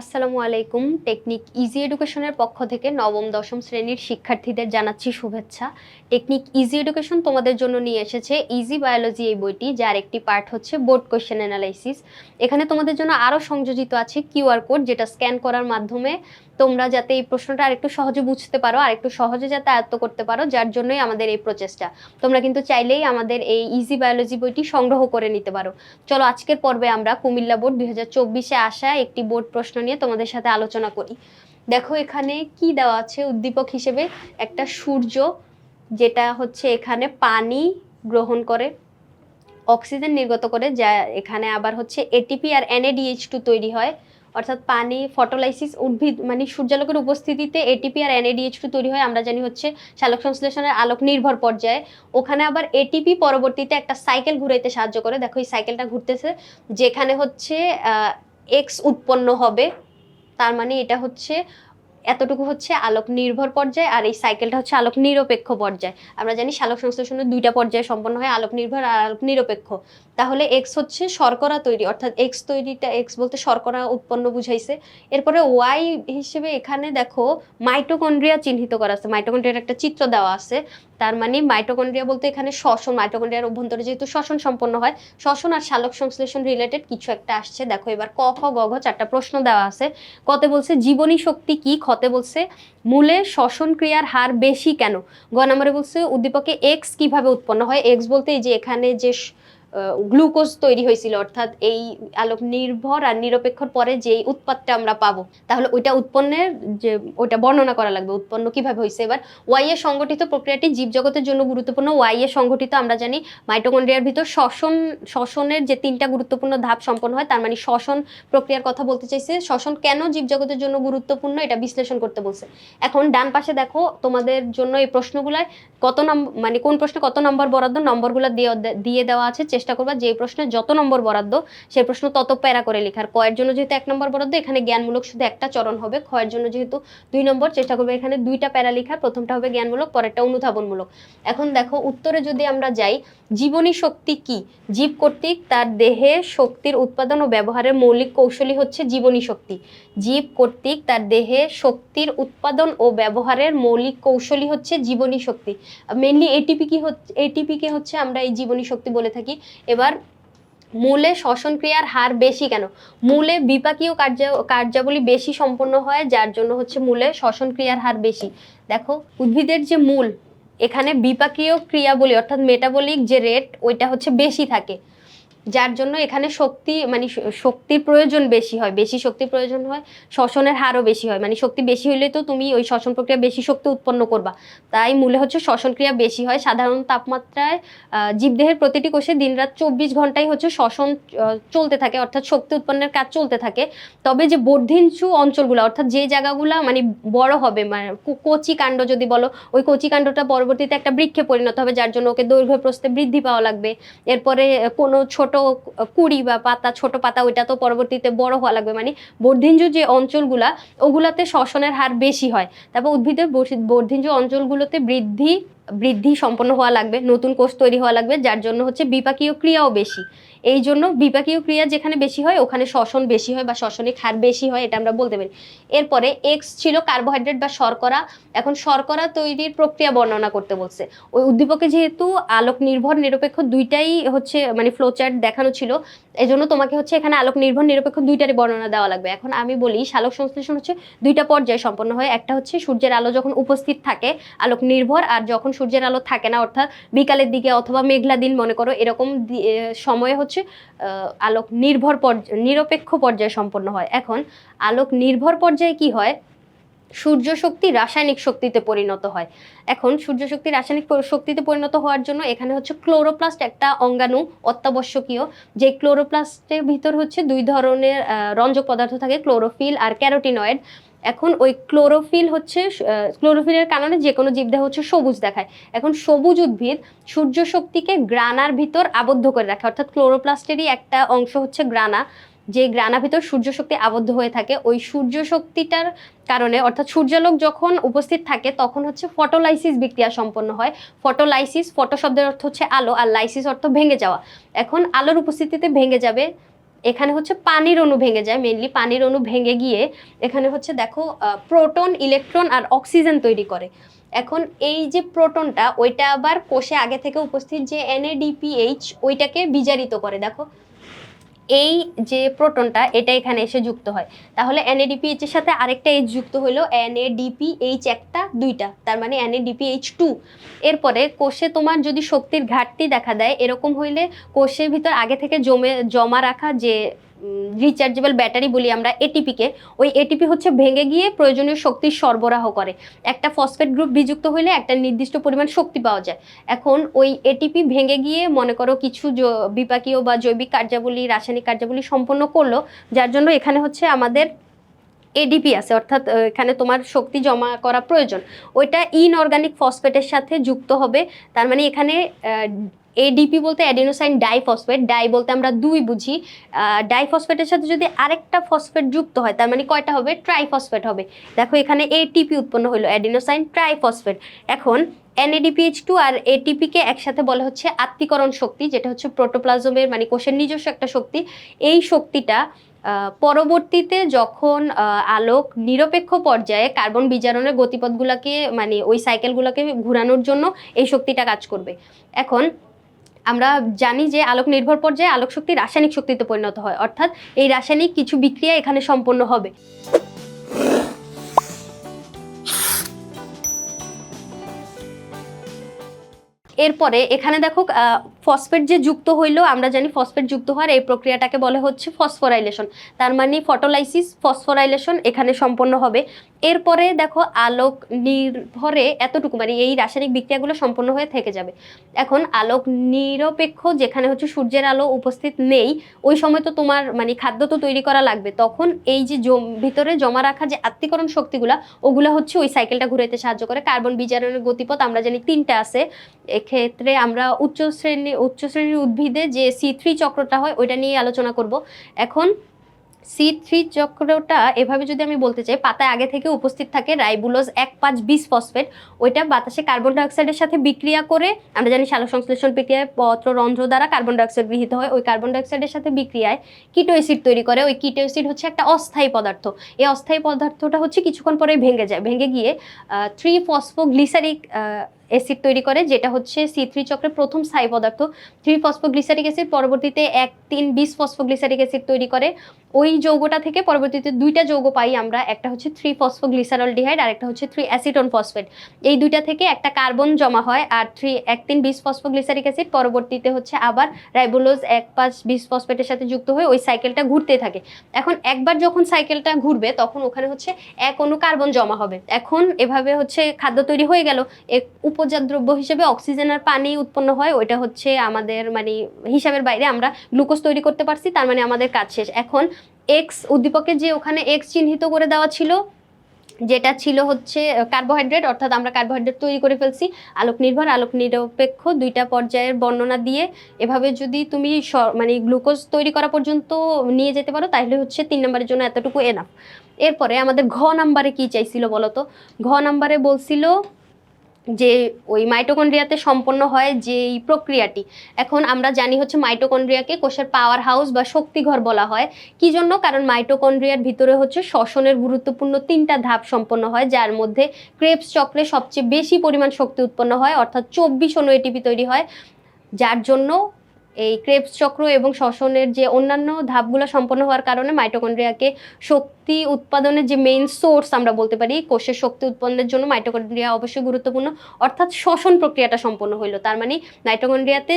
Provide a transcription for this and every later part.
আসসালামু আলাইকুম। Technique easy এডুকেশনের পক্ষ থেকে নবম, দশম শ্রেণির শিক্ষার্থীদের জানাচ্ছি শুভেচ্ছা। টেকনিক ইজি এডুকেশন তোমাদের জন্য নিয়ে এসেছে ইজি বায়োলজি এই বইটি, যার একটি পার্ট হচ্ছে বোর্ড কোয়েশ্চেন অ্যানালাইসিস। এখানে তোমাদের জন্য আরও সংযোজিত আছে কিউআর কোড, যেটা স্ক্যান করার মাধ্যমে তোমরা যাতে এই প্রশ্নটা আরেকটু সহজে বুঝতে পারো আর একটু সহজে যাতে আয়ত্ত করতে পারো, যার জন্যই আমাদের এই প্রচেষ্টা। তোমরা কিন্তু চাইলেই আমাদের এই ইজি বায়োলজি বইটি সংগ্রহ করে নিতে পারো। চলো আজকের পর্বে আমরা কুমিল্লা বোর্ড দুই হাজার চব্বিশে আসা একটি বোর্ড প্রশ্ন নিয়ে তোমাদের সাথে আলোচনা করি। দেখো এখানে কি দেওয়া আছে? উদ্দীপক হিসেবে একটা সূর্য যেটা হচ্ছে এখানে পানি গ্রহণ করে, অক্সিজেন নির্গত করে, যা এখানে আবার হচ্ছে এটিপি আর এনএডিএইচ টু তৈরি হয়। অর্থাৎ পানি ফটোলাইসিস উদ্ভিদ মানে সূর্যালোকের উপস্থিতিতে এটিপি আর এনএডিএইচ টু তৈরি হয়, আমরা জানি হচ্ছে শালক সংশ্লেষণের আলোক নির্ভর পর্যায়ে। ওখানে আবার এটিপি পরবর্তীতে একটা সাইকেল ঘুরাইতে সাহায্য করে। দেখো এই সাইকেলটা ঘুরতেছে, যেখানে হচ্ছে এক্স উৎপন্ন হবে। তার মানে এটা হচ্ছে এতটুকু হচ্ছে আলোক নির্ভর পর্যায়ে আর এই সাইকেলটা হচ্ছে আলোক নিরপেক্ষ পর্যায়ে। আমরা জানি শালক সংশ্লেষণের দুইটা পর্যায়ে সম্পন্ন হয় আলোক নির্ভর আর আলোক নিরপেক্ষ তাহলে এক্স হচ্ছে শর্করা তৈরি, অর্থাৎ এক্স তৈরিটা এক্স বলতে শর্করা উৎপন্ন বুঝাইছে। এরপরে ওয়াই হিসেবে এখানে দেখো মাইটোকন্ড্রিয়া চিহ্নিত করা আছে। মাইটোকন্ড্রিয়ার একটা চিত্র দেওয়া আছে। তার মানে মাইটোকন্ড্রিয়া বলতে এখানে শ্বসন মাইটোকন্ড্রিয়ার অভ্যন্তরে যেহেতু শ্বসন সম্পন্ন হয়, শ্বসন আর শালক সংশ্লেষণ রিলেটেড কিছু একটা আসছে। দেখো এবার ক, খ, গ, ঘ চারটা প্রশ্ন দেওয়া আছে। কতে বলছে, জীবনী শক্তি কি? খতে বলছে, মূলে শ্বসন ক্রিয়ার হার বেশি কেন? গ নম্বরে বলছে, উদ্দীপকে এক্স কীভাবে উৎপন্ন হয়? এক্স বলতে এই যে এখানে যে গ্লুকোজ তৈরি হয়েছিল, অর্থাৎ এই আলোক নির্ভর আর নিরপেক্ষর পরে যে উৎপাদটা আমরা পাবো, তাহলে ওইটা উৎপন্নের যে, ওইটা বর্ণনা করা লাগবে, উৎপন্ন কীভাবে হয়েছে। এবার ওয়াই এর সংগঠিত প্রক্রিয়াটি জীবজগতের জন্য গুরুত্বপূর্ণ। ওয়াই এর সংগঠিত আমরা জানি মাইটোকন্ড্রিয়ার ভিতর শ্বসন, শ্বসনের যে তিনটা গুরুত্বপূর্ণ ধাপ সম্পন্ন হয়, তার মানে শ্বসন প্রক্রিয়ার কথা বলতে চাইছে। শ্বসন কেন জীবজগতের জন্য গুরুত্বপূর্ণ, এটা বিশ্লেষণ করতে বলছে। এখন ডান পাশে দেখো, তোমাদের জন্য এই প্রশ্নগুলায় কত নম্বর মানে কোন প্রশ্নে কত নম্বর বরাদ্দ, নম্বরগুলো দিয়ে দিয়ে দেওয়া আছে চেষ্টা করবা যে প্রশ্নে যত নম্বর বরাদ্দ, সেই প্রশ্ন তত প্যারা করে লেখার। কয়ের জন্য যেহেতু এক নম্বর বরাদ্দ, এখানে জ্ঞানমূলক শুধু একটা চরণ হবে। ক্ষয়ের জন্য যেহেতু দুই নম্বর, চেষ্টা করবে এখানে দুইটা প্যারা লেখার। প্রথমটা হবে জ্ঞানমূলক, পরেরটা অনুধাবনমূলক। এখন দেখো, উত্তরে যদি আমরা যাই জীবনী শক্তি কি? জীব কর্তৃক তার দেহে শক্তির উৎপাদন ও ব্যবহারের মৌলিক কৌশলী হচ্ছে জীবনী শক্তি। জীব কর্তৃক তার দেহে শক্তির উৎপাদন ও ব্যবহারের মৌলিক কৌশলী হচ্ছে জীবনী শক্তি। মেনলি এটিপি কি হচ্ছে এটিপিকে হচ্ছে আমরা এই জীবনী শক্তি বলে থাকি। এবার মূলে শ্বসন ক্রিয়ার হার বেশি কেন? মূলে বিপাকীয় কার্য, কার্যাবলী বেশি সম্পন্ন হয়, যার জন্য হচ্ছে মূলে শ্বসন ক্রিয়ার হার বেশি। দেখো, উদ্ভিদের যে মূল এখানে বিপাকীয় ক্রিয়াবলী অর্থাৎ মেটাবলিক যে রেট ওইটা হচ্ছে বেশি থাকে। যার জন্য এখানে শক্তি মানে শক্তির প্রয়োজন বেশি হয়। বেশি শক্তির প্রয়োজন হয়, শ্বসনের হারও বেশি হয়। মানে শক্তি বেশি হলে তো তুমি ওই শ্বসন প্রক্রিয়া বেশি শক্তি উৎপন্ন করবা। তাই মূলে হচ্ছে শ্বসন ক্রিয়া বেশি হয়। সাধারণ তাপমাত্রায় জীবদেহের প্রতিটি কোষে দিনরাত চব্বিশ ঘন্টাই হচ্ছে শ্বসন চলতে থাকে। অর্থাৎ শক্তি উৎপন্নের কাজ চলতে থাকে। তবে যে বর্ধিঞ্চু অঞ্চলগুলো, অর্থাৎ যে জায়গাগুলো মানে বড় হবে মানে কচি কাণ্ড যদি বলো, ওই কচি কাণ্ডটা পরবর্তীতে একটা বৃক্ষে পরিণত হবে, যার জন্য ওকে দৈর্ঘ্য প্রস্থে বৃদ্ধি পাওয়া লাগবে। এরপরে কোনো ছোট কুড়ি বা পাতা, ছোট পাতা, ওইটা তো পরবর্তীতে বড় হওয়া লাগবে। মানে বর্ধিঞ্জু যে অঞ্চলগুলা, ওগুলাতে শ্বসনের হার বেশি হয়। তারপর উদ্ভিদের বর্ধিঞ্জু অঞ্চলগুলোতে বৃদ্ধি বৃদ্ধি সম্পন্ন হওয়া লাগবে, নতুন কোষ তৈরি হওয়া লাগবে, যার জন্য হচ্ছে বিপাকীয় ক্রিয়াও বেশি। এই জন্য বিপাকীয় ক্রিয়া যেখানে বেশি হয়, ওখানে শ্বসন বেশি হয় বা শ্বসনিক হার বেশি হয়, এটা আমরা বলতে পারি। এরপরে এক্স ছিল কার্বোহাইড্রেট বা শর্করা। এখন শর্করা তৈরির প্রক্রিয়া বর্ণনা করতে বলছে। ওই উদ্দীপকে যেহেতু আলোক নির্ভর নিরপেক্ষ দুইটাই হচ্ছে মানে ফ্লোচার্ট দেখানো ছিল এই জন্য তোমাকে হচ্ছে এখানে আলোক নির্ভর নিরপেক্ষ দুইটারই বর্ণনা দেওয়া লাগবে। এখন আমি বলি, শালক সংশ্লেষণ হচ্ছে দুইটা পর্যায়ে সম্পন্ন হয়। একটা হচ্ছে সূর্যের আলো যখন উপস্থিত থাকে আলোক নির্ভর আর যখন সূর্যের আলো থাকে না, অর্থাৎ বিকালের দিকে অথবা মেঘলা দিন, মনে করো, এরকম সময়ে হচ্ছে আহ, আলোক নির্ভর নিরপেক্ষ পর্যায়ে সম্পন্ন হয়। এখন আলোক নির্ভর পর্যায়ে কি হয়? সূর্য শক্তি রাসায়নিক শক্তিতে পরিণত হয়। এখন সূর্য শক্তি রাসায়নিক শক্তিতে পরিণত হওয়ার জন্য এখানে হচ্ছে ক্লোরোপ্লাস্ট একটা অঙ্গাণু অত্যাবশ্যকীয়। যে ক্লোরোপ্লাস্টের ভিতর হচ্ছে দুই ধরনের রঞ্জক পদার্থ থাকে ক্লোরোফিল আর ক্যারোটিনয়েড। এখন ওই ক্লোরোফিল হচ্ছে ক্লোরোফিলের কারণে যে কোনো জীবদেহ হচ্ছে সবুজ দেখায়। এখন সবুজ উদ্ভিদ সূর্য শক্তিকে গ্রানার ভিতর আবদ্ধ করে রাখে। অর্থাৎ ক্লোরোপ্লাস্টেরই একটা অংশ হচ্ছে গ্রানা। যে গ্রানা ভিতর সূর্য শক্তি আবদ্ধ হয়ে থাকে, ওই সূর্য শক্তিটার কারণে, অর্থাৎ সূর্যালোক যখন উপস্থিত থাকে, তখন হচ্ছে ফটোলাইসিস বিক্রিয়া সম্পন্ন হয়। ফটোলাইসিস, ফটো শব্দের অর্থ হচ্ছে আলো, আর লাইসিস অর্থ ভেঙে যাওয়া। এখন আলোর উপস্থিতিতে ভেঙে যাবে এখানে হচ্ছে পানির অণু ভেঙে যায় মেনলি পানির অণু ভেঙে গিয়ে এখানে হচ্ছে দেখো প্রোটন ইলেকট্রন আর অক্সিজেন তৈরি করে। এখন এই যে প্রোটনটা ওইটা আবার কোষে আগে থেকে উপস্থিত যে এনএডিপিএইচ ওইটাকে বিজারিত করে। দেখো এই যে প্রোটনটা, এটা এখানে এসে যুক্ত হয়। তাহলে এনএডিপিএইচ এর সাথে আরেকটা এইচ যুক্ত হলো এনএডিপিএইচ একটা, দুইটা। তার মানে এনএডিপিএইচ টু এরপরে কোষে তোমার যদি শক্তির ঘাটতি দেখা দেয়, এরকম হইলে কোষের ভিতর আগে থেকে জমে, জমা রাখা যে রিচার্জেবল ব্যাটারি বলি আমরা এটিপিকে ওই এটিপি হচ্ছে ভেঙে গিয়ে প্রয়োজনীয় শক্তি সরবরাহ করে। একটা ফসফেট গ্রুপ বিযুক্ত হইলে একটা নির্দিষ্ট পরিমাণ শক্তি পাওয়া যায়। এখন ওই এটিপি ভেঙে গিয়ে মনে করো কিছু বিপাকীয় বা জৈবিক কার্যাবলী, রাসায়নিক কার্যাবলী সম্পন্ন করল, যার জন্য এখানে হচ্ছে আমাদের এডিপি আছে, অর্থাৎ এখানে তোমার শক্তি জমা করা প্রয়োজন। ওইটা ইনঅর্গানিক ফসফেটের সাথে যুক্ত হবে, তার মানে এখানে এডিপি বলতে অ্যাডিনোসাইন ডাইফসফেট ডাই বলতে আমরা দুই বুঝি। ডাইফসফেটের সাথে যদি আরেকটা ফসফেট যুক্ত হয়, তার মানে কয়টা হবে? ট্রাইফসফেট হবে। দেখো এখানে এটিপি উৎপন্ন হলো অ্যাডিনোসাইন ট্রাইফসফেট এখন এনএডিপিএইচ টু আর এটিপিকে একসাথে বলা হচ্ছে আত্মীকরণ শক্তি, যেটা হচ্ছে প্রোটোপ্লাজমের মানে কোষের নিজস্ব একটা শক্তি। এই শক্তিটা পরবর্তীতে যখন আলোক নিরপেক্ষ পর্যায়ে কার্বন বিজারণের গতিপথগুলোকে মানে ওই সাইকেলগুলোকে ঘোরানোর জন্য এই শক্তিটা কাজ করবে। এখন আমরা জানি যে আলোক নির্ভর পর্যায়ে আলোক শক্তি রাসায়নিক শক্তিতে পরিণত হয়, অর্থাৎ এই রাসায়নিক কিছু বিক্রিয়া এখানে সম্পন্ন হবে। এরপরে এখানে দেখো ফসফেট যে যুক্ত হইল, আমরা জানি ফসফেট যুক্ত হওয়ার এই প্রক্রিয়াটাকে বলে হচ্ছে ফসফোরাইলেশন তার মানে ফটোলাইসিস ফসফোরাইলেশন এখানে সম্পন্ন হবে। এরপরে দেখো, আলোক নির্ভরে এতটুকু মানে এই রাসায়নিক বিক্রিয়াগুলো সম্পন্ন হয়ে থেকে যাবে। এখন আলোক নিরপেক্ষ, যেখানে হচ্ছে সূর্যের আলো উপস্থিত নেই, ওই সময় তো তোমার মানে খাদ্য তো তৈরি করা লাগবে। তখন এই যে ভিতরে জমা রাখা যে আত্মীকরণ শক্তিগুলা, ওগুলো হচ্ছে ওই সাইকেলটা ঘুরাইতে সাহায্য করে। কার্বন বিজারণের গতিপথ আমরা জানি তিনটা আছে। এক্ষেত্রে আমরা উচ্চ শ্রেণি, উচ্চ শ্রেণির উদ্ভিদে যে সি থ্রি চক্রটা হয়, ওইটা নিয়ে আলোচনা করব। এখন সি থ্রি চক্রটা এভাবে যদি আমি বলতে চাই, পাতায় আগে থেকে উপস্থিত থাকে রাইবুলোজ এক পাঁচ বিশ ফসফেট। ওইটা বাতাসে কার্বন ডাইঅক্সাইডের সাথে বিক্রিয়া করে, আমরা জানি সালোক সংশ্লেষণ প্রক্রিয়ায় পত্র, রন্ধ্র দ্বারা কার্বন ডাইঅক্সাইড গৃহীত হয়, ওই কার্বন ডাইঅক্সাইডের সাথে বিক্রিয়ায় কিটো অ্যাসিড তৈরি করে। ওই কিটো অ্যাসিড হচ্ছে একটা অস্থায়ী পদার্থ। এই অস্থায়ী পদার্থটা হচ্ছে কিছুক্ষণ পরে ভেঙে যায়। ভেঙে গিয়ে থ্রি ফসফোগ্লিসারিক অ্যাসিড তৈরি করে, যেটা হচ্ছে সি থ্রি চক্রের প্রথম স্থায়ী পদার্থ। থ্রি ফসফোগ্লিসারিক অ্যাসিড পরবর্তীতে এক তিন বিশ ফসফোগ্লিসারিক অ্যাসিড তৈরি করে। ওই যৌগটা থেকে পরবর্তীতে দুইটা যৌগ পাই আমরা, একটা হচ্ছে থ্রি ফসফোগ্লিসারল ডিহাইড আর একটা হচ্ছে থ্রি অ্যাসিটন ফসফেট এই দুইটা থেকে একটা কার্বন জমা হয় আর থ্রি এক তিন বিশ ফসফোগ্লিসারিক অ্যাসিড পরবর্তীতে হচ্ছে আবার রাইবোলোজ এক পাঁচ বিশ ফসফেটের সাথে যুক্ত হয়ে ওই সাইকেলটা ঘুরতে থাকে। এখন একবার যখন সাইকেলটা ঘুরবে, তখন ওখানে হচ্ছে এক অণু কার্বন জমা হবে। এখন এভাবে হচ্ছে খাদ্য তৈরি হয়ে গেল এক উপজাত দ্রব্য হিসেবে অক্সিজেন আর পানি উৎপন্ন হয়, ওইটা হচ্ছে আমাদের মানে হিসাবের বাইরে আমরা গ্লুকোজ তৈরি করতে পারছি, তার মানে আমাদের কাজ শেষ। এখন এক্স উদ্দীপকের যে ওখানে এক্স চিহ্নিত করে দেওয়া ছিল, যেটা ছিল হচ্ছে কার্বোহাইড্রেট অর্থাৎ আমরা কার্বোহাইড্রেট তৈরি করে ফেলছি, আলোক নির্ভর, আলোক নিরপেক্ষ, দুইটা পর্যায়ের বর্ণনা দিয়ে। এভাবে যদি তুমি মানে গ্লুকোজ তৈরি করা পর্যন্ত নিয়ে যেতে পারো, তাহলে হচ্ছে তিন নম্বরের জন্য এতটুকু এনাফ এরপরে আমাদের ঘ নাম্বারে কি চাইছিল বলো তো ঘ নাম্বারে বলছিল যে ওই মাইটোকন্ড্রিয়াতে সম্পন্ন হয় যে এই প্রক্রিয়াটি। এখন আমরা জানি হচ্ছে মাইটোকন্ড্রিয়াকে কোষের পাওয়ার হাউস বা শক্তিঘর বলা হয়। কি জন্য? কারণ মাইটোকন্ড্রিয়ার ভিতরে হচ্ছে শ্বসনের গুরুত্বপূর্ণ তিনটা ধাপ সম্পন্ন হয়, যার মধ্যে ক্রেপস চক্রে সবচেয়ে বেশি পরিমাণ শক্তি উৎপন্ন হয়, অর্থাৎ চব্বিশ অনু এটিপি তৈরি হয়, যার জন্য এই ক্রেপস চক্র এবং শ্বসনের যে অন্যান্য ধাপগুলো সম্পন্ন হওয়ার কারণে মাইটোকন্ড্রিয়াকে শক্তি উৎপাদনের যে মেইন সোর্স আমরা বলতে পারি, কোষের শক্তি উৎপন্নের জন্য মাইটোকন্ড্রিয়া অবশ্যই গুরুত্বপূর্ণ। অর্থাৎ শ্বসন প্রক্রিয়াটা সম্পন্ন হইল। তার মানে মাইটোকন্ড্রিয়াতে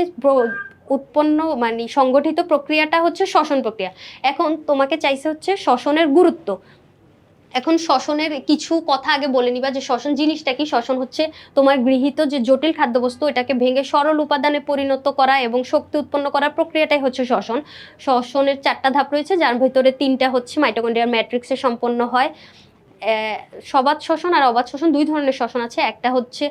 উৎপন্ন মানে সংগঠিত প্রক্রিয়াটা হচ্ছে শ্বসন প্রক্রিয়া। এখন তোমাকে চাইছে হচ্ছে শ্বসনের গুরুত্ব। এখন শ্বসনের কিছু কথা আগে বলে নিবা যে শ্বসন জিনিসটা কি? শ্বসন হচ্ছে তোমার গৃহীত যে জটিল খাদ্যবস্তু, এটাকে ভেঙে সরল উপাদানে পরিণত করা এবং শক্তি উৎপন্ন করার প্রক্রিয়াটাই হচ্ছে শ্বসন। শ্বসনের চারটা ধাপ রয়েছে, যার ভিতরে তিনটা হচ্ছে মাইটোকন্ড্রিয়ার ম্যাট্রিক্সে সম্পন্ন হয়। সবাত শ্বসন আর অবাত শ্বসন দুই ধরনের শ্বসন আছে। একটা হচ্ছে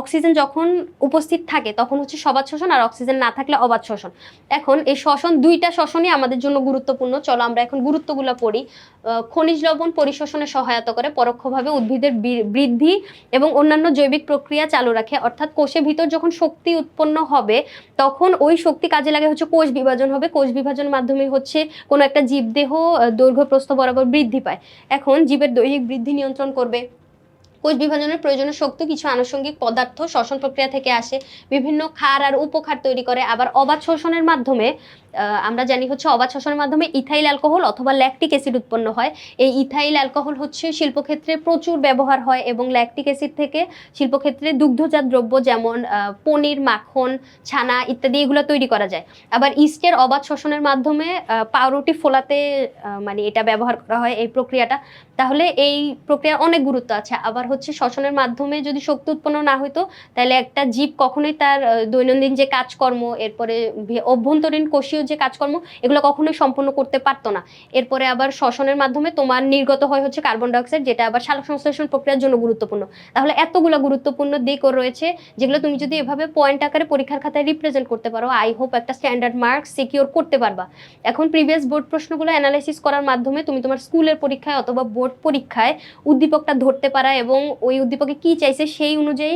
অক্সিজেন যখন উপস্থিত থাকে, তখন হচ্ছে সবাত শ্বসন আর অক্সিজেন না থাকলে অবাত শ্বসন। এখন এই শ্বসন দুইটা শ্বসনই আমাদের জন্য গুরুত্বপূর্ণ। চলো আমরা এখন গুরুত্বগুলো পড়ি। খনিজ লবণ পরিশোষণে সহায়তা করে, পরোক্ষভাবে উদ্ভিদের বৃদ্ধি এবং অন্যান্য জৈবিক প্রক্রিয়া চালু রাখে। অর্থাৎ কোষের ভিতর যখন শক্তি উৎপন্ন হবে, তখন ওই শক্তি কাজে লাগে হচ্ছে কোষ বিভাজন হবে। কোষ বিভাজনের মাধ্যমে হচ্ছে কোনো একটা জীবদেহ দৈর্ঘ্য প্রস্থ বরাবর বৃদ্ধি পায়। এখন জীবের দৈহিক বৃদ্ধি নিয়ন্ত্রণ করবে। কোষ বিভাজনের প্রয়োজনীয় শক্ত কিছু আনুষঙ্গিক পদার্থ শ্বসন প্রক্রিয়া থেকে আসে। বিভিন্ন ক্ষার আর উপখার তৈরি করে, আবার অবাধ শোষণের মাধ্যমে আমরা জানি হচ্ছে অবাধ শোষণের মাধ্যমে ইথাইল অ্যালকোহল অথবা ল্যাকটিক অ্যাসিড উৎপন্ন হয়। এই ইথাইল অ্যালকোহল হচ্ছে শিল্পক্ষেত্রে প্রচুর ব্যবহার হয় এবং ল্যাকটিক অ্যাসিড থেকে শিল্পক্ষেত্রে দুগ্ধজাত দ্রব্য যেমন পনির, মাখন, ছানা ইত্যাদি এগুলো তৈরি করা যায়। আবার ইস্টের অবাধ শোষণের মাধ্যমে পাউরুটি ফোলাতে মানে এটা ব্যবহার করা হয় এই প্রক্রিয়াটা। তাহলে এই প্রক্রিয়ার অনেক গুরুত্ব আছে। আবার হচ্ছে শ্বসনের মাধ্যমে যদি শক্তি উৎপন্ন না হতো তাহলে একটা জীব কখনোই তার দৈনন্দিন যে কাজকর্ম, এরপরে অভ্যন্তরীণ কোষীয় যে কাজকর্ম এগুলো কখনোই সম্পূর্ণ করতে পারতো না। এরপরে আবার শ্বসনের মাধ্যমে তোমার নির্গত হয় হচ্ছে কার্বন ডাইঅক্সাইড যেটা আবার সালোক সংশ্লেষণ প্রক্রিয়ার জন্য গুরুত্বপূর্ণ। তাহলে এতগুলো গুরুত্বপূর্ণ দিকও রয়েছে, যেগুলো তুমি যদি এভাবে পয়েন্ট আকারে পরীক্ষার খাতায় রিপ্রেজেন্ট করতে পারো আই হোপ একটা স্ট্যান্ডার্ড মার্ক সিকিউর করতে পারবা। এখন প্রিভিয়াস বোর্ড প্রশ্নগুলো অ্যানালাইসিস করার মাধ্যমে তুমি তোমার স্কুলের পরীক্ষায় অথবা বোর্ড পরীক্ষায় উদ্দীপকটা ধরতে পারা এবং ওই উদ্দীপকে কি চাইছে সেই অনুযায়ী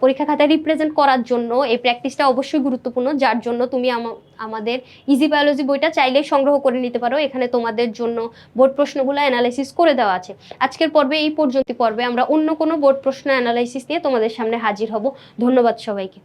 পরীক্ষা খাতায় রিপ্রেজেন্ট করার জন্য, এই প্র্যাকটিসটা অবশ্যই গুরুত্বপূর্ণ, যার জন্য তুমি আমা- আমাদের ইজি বায়োলজি বইটা চাইলে সংগ্রহ করে নিতে পারো। এখানে তোমাদের জন্য বোর্ড প্রশ্নগুলো অ্যানালাইসিস করে দেওয়া আছে। আজকের পর্বে এই পর্যন্ত পর্বে আমরা অন্য কোনো বোর্ড প্রশ্ন অ্যানালাইসিস নিয়ে তোমাদের সামনে হাজির হব। ধন্যবাদ সবাইকে।